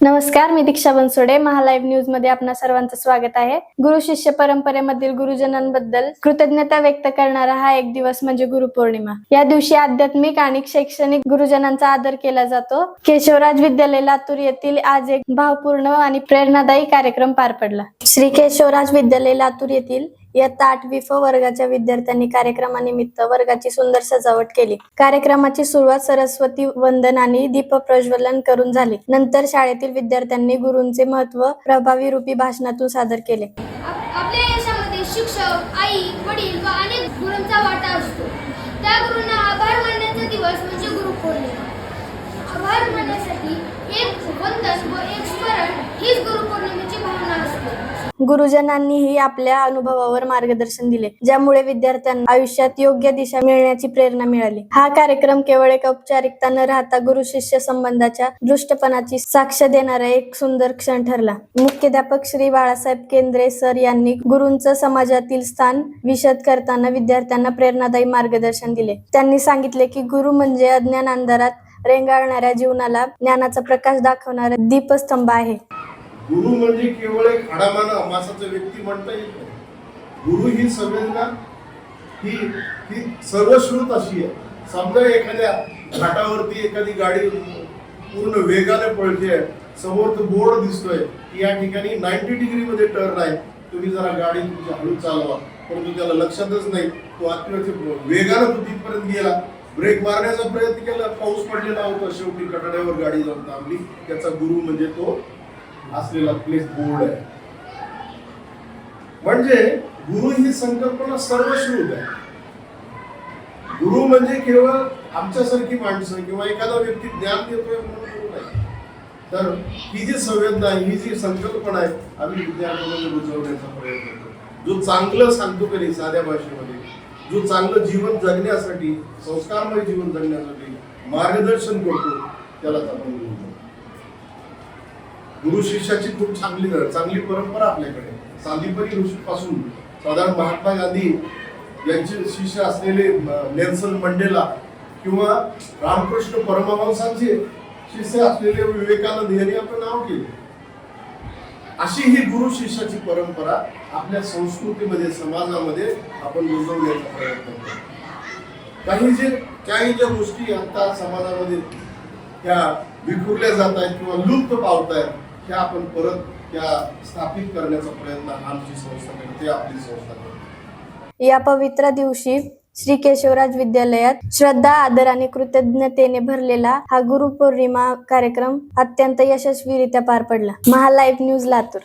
नमस्कार मी दीक्षा बनसोडे. महालाईव्ह न्यूजमध्ये आपणा सर्वांचं स्वागत आहे. गुरु शिष्य परंपरेमधील गुरुजनांबद्दल कृतज्ञता व्यक्त करणारा हा एक दिवस म्हणजे गुरुपौर्णिमा. या दिवशी आध्यात्मिक आणि शैक्षणिक गुरुजनांचा आदर केला जातो. केशवराज विद्यालय लातूर येथील आज एक भावपूर्ण आणि प्रेरणादायी कार्यक्रम पार पडला. श्री केशवराज विद्यालय लातूर येथील इयत्ता आठवी फ वर्गाच्या विद्यार्थ्यांनी कार्यक्रमानिमित्त वर्गाची सुंदर सजावट केली. कार्यक्रमाची सुरुवात सरस्वती वंदन आणि दीप प्रज्वलन करून झाली. नंतर शाळेतील विद्यार्थ्यांनी गुरूंचे महत्त्व प्रभावी रूपी भाषणातून सादर केले. आपल्या यशामध्ये शिक्षक आई वडील व अनेक गुरूंचा वाटा असतो. त्या गुरूंना आभार मानण्याचा दिवस म्हणजे गुरुपौर्णिमा आभार मानण्यासाठी एक वंदन व एक स्मरण हीच गुरुपौर्णिमेची गुरुजनांनीही आपल्या अनुभवावर मार्गदर्शन दिले ज्यामुळे विद्यार्थ्यांना आयुष्यात योग्य दिशा मिळण्याची प्रेरणा मिळाली. हा कार्यक्रम केवळ एक औपचारिकता न राहता गुरु शिष्य संबंधाच्या दृष्टपणाची साक्ष देणारा एक सुंदर क्षण ठरला. मुख्याध्यापक श्री बाळासाहेब केंद्रे सर यांनी गुरूंचं समाजातील स्थान विशद करताना विद्यार्थ्यांना प्रेरणादायी मार्गदर्शन दिले. त्यांनी सांगितले की गुरु म्हणजे अज्ञान अंधारात रेंगाळणाऱ्या जीवनाला ज्ञानाचा प्रकाश दाखवणारा दीपस्तंभ आहे. गुरु म्हणजे केवळ एक हाडामाना मासाचा व्यक्ती म्हणता येत नाही. गुरु ही संवेदना ही ही सर्वश्रुत अशी आहे. समजा एखाद्या घाटावरती एखादी गाडी पूर्ण वेगाने पळते समोर तो बोर्ड दिसतोय की या ठिकाणी नाईन्टी डिग्री मध्ये टर्न आहे. तुम्ही जरा गाडी तुमची हळू चालवा परंतु त्याला लक्षातच नाही तो आत्महत्या वेगानं तो तिथपर्यंत गेला. ब्रेक मारण्याचा प्रयत्न केला पाऊस पडलेला होता शेवटी कटाड्यावर गाडी जाऊन थांबली. त्याचा गुरु म्हणजे तो असलेला प्लेस बोर्ड आहे. म्हणजे गुरु ही संकल्पना सर्वश्रुत आहे. गुरु म्हणजे केवळ आमच्यासारखी माणसं किंवा एखादा व्यक्ती ज्ञान देतोय म्हणून गुरु नाही. तर ही जी संवेदना आहे, ही जी संकल्पना आहे आम्ही विद्यार्थ्यांमध्ये रुजवण्याचा प्रयत्न करतो. जो चांगलं सांगतो कधी साध्या भाषेमध्ये? जो चांगलं जीवन जगण्यासाठी संस्कारमय जीवन जगण्यासाठी मार्गदर्शन करतो त्यालाच आपण गुरु शिष्याची खूप चांगली चांगली परंपरा आपल्याकडे. साधीपरी ऋषीपासून साधारण महात्मा गांधी यांचे शिष्य असलेले नेल्सन मंडेला किंवा रामकृष्ण परमहंसांचे शिष्य असलेले विवेकानंद यांनी आपण नाव केले. अशी ही गुरु शिष्याची परंपरा आपल्या संस्कृतीमध्ये समाजामध्ये आपण रुजवण्याचा प्रयत्न करतो. काही जे काही ज्या गोष्टी आता समाजामध्ये त्या विखुरल्या जात आहेत किंवा लुप्त पावत आहेत त्या आपण परत त्या स्थापित करण्याचा प्रयत्न आमची संस्था करते आपली संस्था करते. या पवित्र दिवशी श्री केशवराज विद्यालयात श्रद्धा आदर आणि कृतज्ञतेने भरलेला हा गुरुपौर्णिमा कार्यक्रम अत्यंत यशस्वीरित्या पार पडला. Mahalive news Latur.